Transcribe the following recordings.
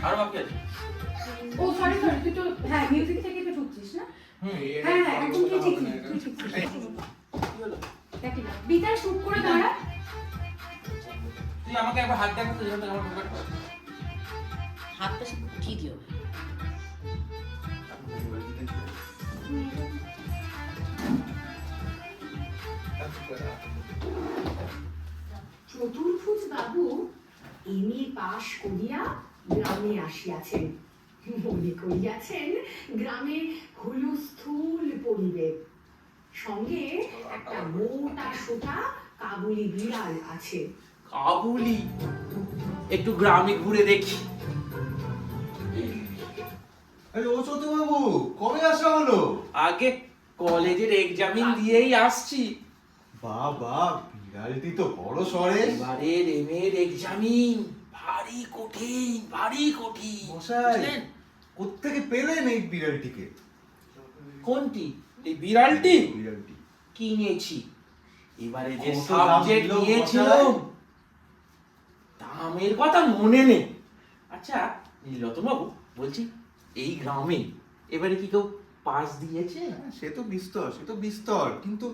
আর বাকি আছে? ও sorry sorry তুই তো হ্যাঁ মিউজিক থেকে তো ঢুকছিস না? হ্যাঁ হ্যাঁ একদম তুই ঠিক তুই ঠিক দেখি না বিটার শুট করে দাঁড়া। তুই আমাকে একবার হাত দেখাতো আমার হাতটা ঠিকই হবে চতুর্ভুজ বাবু এমএ পাশ করিয়া গ্রামে আসিয়াছেন। মনে করিয়াছেন গ্রামে হুলস্থুল পরিবেশ সঙ্গে একটা মোটা সোটা কাবুলি বিড়াল আছে। কাবুলি? একটু গ্রামে ঘুরে দেখি। আরে ও বাবু কবে আসা হলো? আগে কলেজের এক্সামিন দিয়েই আসছি। বাবা বিড়ালটি তো বড় ভারী কঠিন ভারী কঠিন। মশাই বুঝলেন? কোত্থেকে পেলেন এই বিড়ালটিকে? কোনটি? এই বিড়ালটি? বিড়ালটি। কিনেছি। এবারে যে কত দাম সাবজেক্ট দিল নিয়েছিলাম মশাই? দামের কথা মনে নেই। আচ্ছা নীলরতন বাবু বলছি এই গ্রামে এবারে কি কেউ পাস দিয়েছে? হ্যাঁ, সে তো বিস্তর সে তো বিস্তর। কিন্তু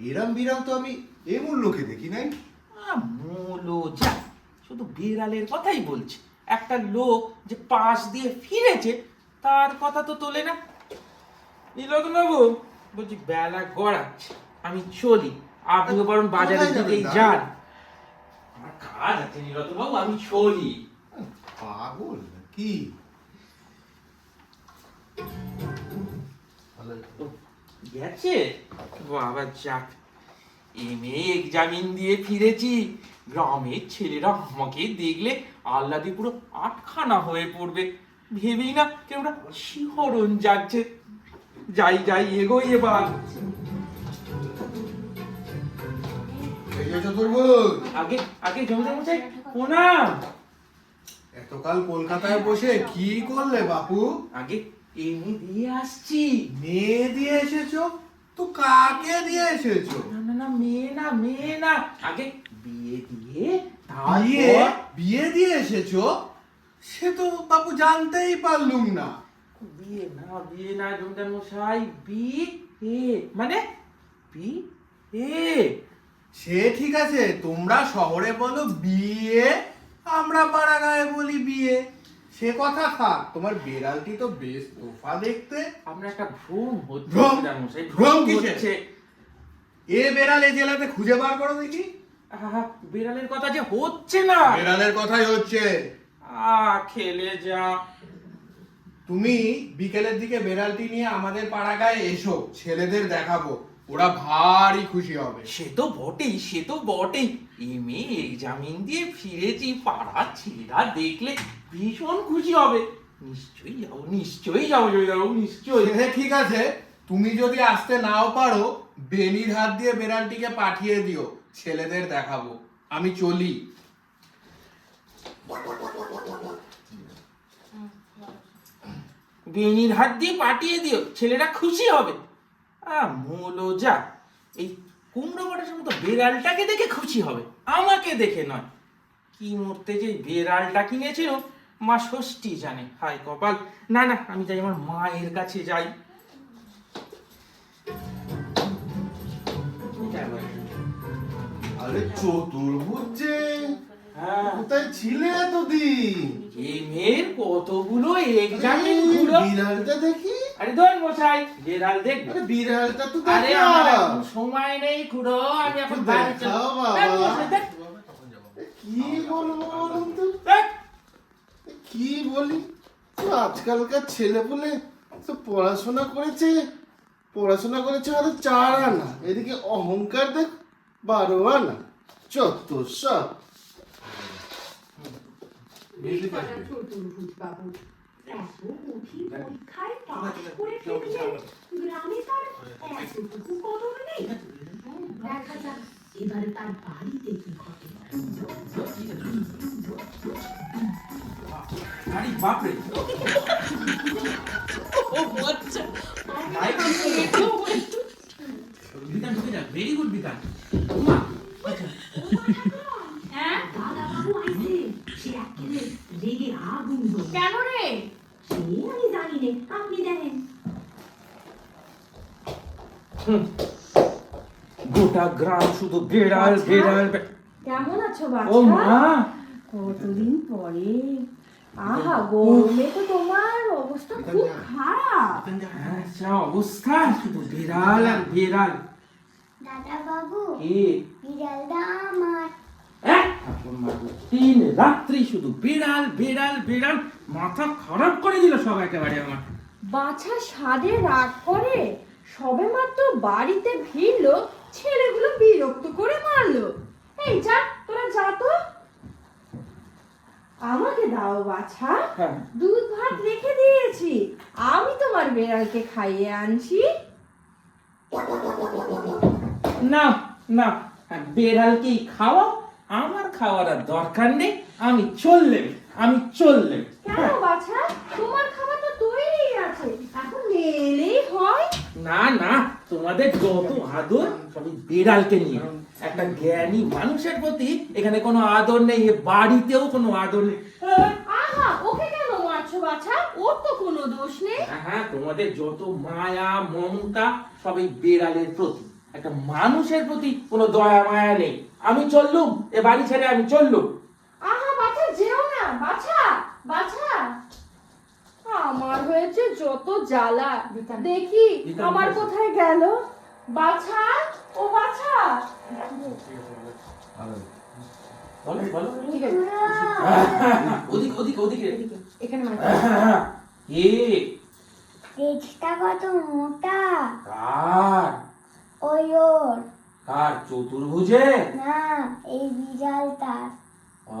এরাম বিরাম তো আমি এমন লোকে দেখি নাই। মোলো যা শুধু বিড়ালের কথাই বলছে। একটা লোক যে পাশ দিয়ে ফিরেছে তার কথা তো তোলে না। নীলরতন বাবু বলছি বেলা গড়াচ্ছে আমি চলি। আপনিও বরং বাজারের কোথায় দিকেই যান। আমার কাজ আছে নীলরতন বাবু আমি চলি। পাগল কি গেছে? বাবা যাক এমএ এক্সামিন দিয়ে ফিরেছি। গ্রামের ছেলেরা আমাকে দেখলে আল্লাদি পুরো আটখানা হয়ে পড়বে। ভেবেই না কেমন শিহরণ যাচ্ছে যাই যাই এগোই এবার। আগে আগে জমিদার মশাই প্রণাম। এতকাল কলকাতায় বসে কি করলে বাপু? আগে এমনি দিয়ে আসছি। মেয়ে দিয়ে এসেছ? তো কাকে দিয়ে এসেছ? না না না মেয়ে না মেয়ে না। আগে বিয়ে দিয়ে বিয়ে? বিয়ে দিয়ে এসেছ? সে তো বাপু জানতেই পারলুম না। বিয়ে না বিয়ে না জমিদার মশাই বি এ মানে বি এ সে ঠিক আছে তোমরা শহরে বলো বিয়ে আমরা পাড়া গায়ে বলি বিয়ে। সে কথা থাক তোমার বেড়ালটি তো বেশ তোফা দেখতে। আমরা একটা ভ্রম হচ্ছে ভ্রম? মশাই ভ্রম কিসের? হচ্ছে। এ বেড়াল এ জেলাতে খুঁজে বার করো দেখি। আহা, বিড়ালের কথা যে হচ্ছে না। বেড়ালের কথাই হচ্ছে। আ খেলে যা। তুমি বিকেলের দিকে বেড়ালটি নিয়ে আমাদের পাড়া গায়ে এসো ছেলেদের দেখাবো। ওরা ভারী খুশি হবে। সে তো বটেই সে তো বটেই। এমএ এক্সামিন দিয়ে ফিরেছি পাড়ার ছেলেরা দেখলে ভীষণ খুশি হবে। নিশ্চয়ই যাব নিশ্চয়ই যাব জমিদার বাবু নিশ্চয়ই। সে ঠিক আছে তুমি যদি আসতে নাও পারো বেনির হাত দিয়ে বেড়ালটিকে পাঠিয়ে দিও ছেলেদের দেখাবো। আমি চলি। বেনির হাত দিয়ে পাঠিয়ে দিও ছেলেরা খুশি হবে। মোলো যা। এই কুমড়ো বটার মতো বেড়ালটাকে দেখে খুশি হবে আমাকে দেখে নয়। কি মরতে যে বেড়ালটা কিনেছিল মা ষষ্ঠী জানে। হায় কপাল। না না আমি যাই আমার মায়ের কাছে যাই। আরে চতুর্ভুজ যে হ্যাঁ। কোথায় ছিলে এতদিন? এই মেয়ের কতগুলো এক্সামিনগুলো বিড়ালটা দেখি। আরে ধর মশাই বেড়াল দেখব আরে বিড়ালটা তো আরে আমার সময় নেই খুড়ো আমি এখন বাড়ি চলে। দেখ। কি বলব দেখ। কি বলি? তো আজকালকার ছেলে বলে তো পড়াশোনা করেছে পড়াশোনা করেছে হয়তো চার আনা। এদিকে অহংকার দেখ বারো আনা চত্ব সব এবারে তার বাড়িতে কি ঘটে। বাপরে। ও আচ্ছা লাইট ভেরি গুড বিধান। আচ্ছা। হ্যাঁ? বাবু। কেন রে? আমি জানি আপনি গোটা গ্রাম শুধু বেড়াল। বেড়াল কেমন আছো ও মা। কতদিন পরে। আহা গরমে তো তোমার অবস্থা খুব খারাপ। হ্যাঁ, যা অবস্থা শুধু বেড়াল আর বেড়াল। দাদা বাবু কি? বিড়ালটা আমার। তিন রাত্রি শুধু বেড়াল বেড়াল বেড়াল মাথা খারাপ করে দিল সব একেবারে আমার। বাছা সাদে রাগ করে সবে মাত্র বাড়িতে ভিড়লো ছেলেগুলো বিরক্ত করে মারলো। এই যা তোরা যা তো। আমাকে দাও বাছা। হ্যাঁ। দুধ ভাত রেখে দিয়েছি। আমি তোমার বেড়ালকে খাইয়ে আনছি। না না হ্যাঁ, বেড়ালকেই খাওয়া আমার খাওয়ার আর দরকার নেই। আমি চললে আমি চললে। কেন বাছা? তোমার খাবার তো তৈরি আছে। এখন এলেই হয়। না না তোমাদের যত আদর সবই বেড়ালকে নিয়ে। একটা জ্ঞানী মানুষের প্রতি এখানে কোনো আদর নেই এ বাড়িতেও কোনো আদর নেই। আহা ওকে কেন মারছো বাছা? ওর তো কোনো দোষ নেই। হ্যাঁ, হ্যাঁ তোমাদের যত মায়া মমতা সবই বেড়ালের প্রতি। একটা মানুষের প্রতি কোনো দয়া মায়া নেই। আমি চললুম এ বাড়ি ছেড়ে আমি চললুম। আহা বাছা যেও না বাছা বাছা। আমার হয়েছে যত জ্বালা। দেখি আমার? কোথায় গেল? বাছা ও বাছা বলো বলো। ঠিক আছে ওদিক ওদিক ওদিকে। এখানে মার। এ। তেজটা কত মোটা? কার? ওই ওর। কার? চতুর্ভুজে না এই বিড়ালটা ও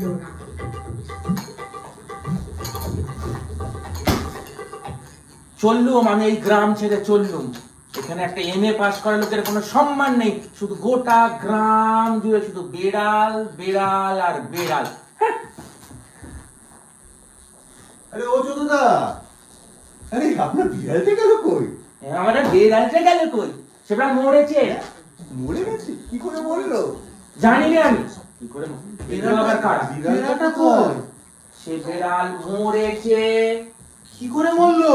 না চললুম আমি এই গ্রাম ছেড়ে চললুম। এখানে একটা এম এ পাস করা লোকের কোনো সম্মান নেই। শুধু গোটা গ্রাম জুড়ে শুধু বেড়াল বেড়াল আর বেড়াল। আরে ও আরে আপনার বিড়ালটা গেল কই? আমার বেড়ালটা গেল কই? সেটা মরেছে। মরে গেছে? কি করে মরলো? জানি না আমি। কি করে বেড়াল কার? বিড়ালটা কই? সে বেড়াল মরেছে। কি করে মরলো?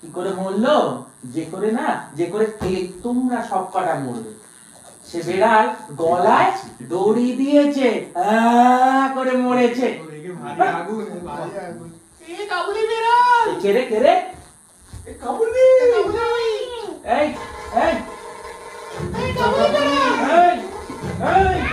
কি করে মরলো? যে করে না যে করে তোমরা সব কটা মরবে। সে বেড়াল গলায় দড়ি দিয়েছে আহ করে মরেছে। কেরে কেরে এই এই। Hey!